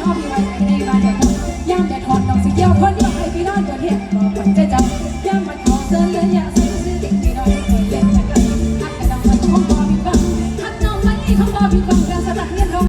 ย่อมีไว้ในบ้านใจย่ามแต่ถอดดอกสิเกียวคนเดียวให้พี่น้องจนเห็นบอกคนใจจัำย่ามมันขอเดินเลยอยาซื้อซื้อติดพี่น้องเคยเล่นกันทักแต่ดำมันคงบอบีบังทักน้องมันนี่องบอบีบังการสลักเงินทอง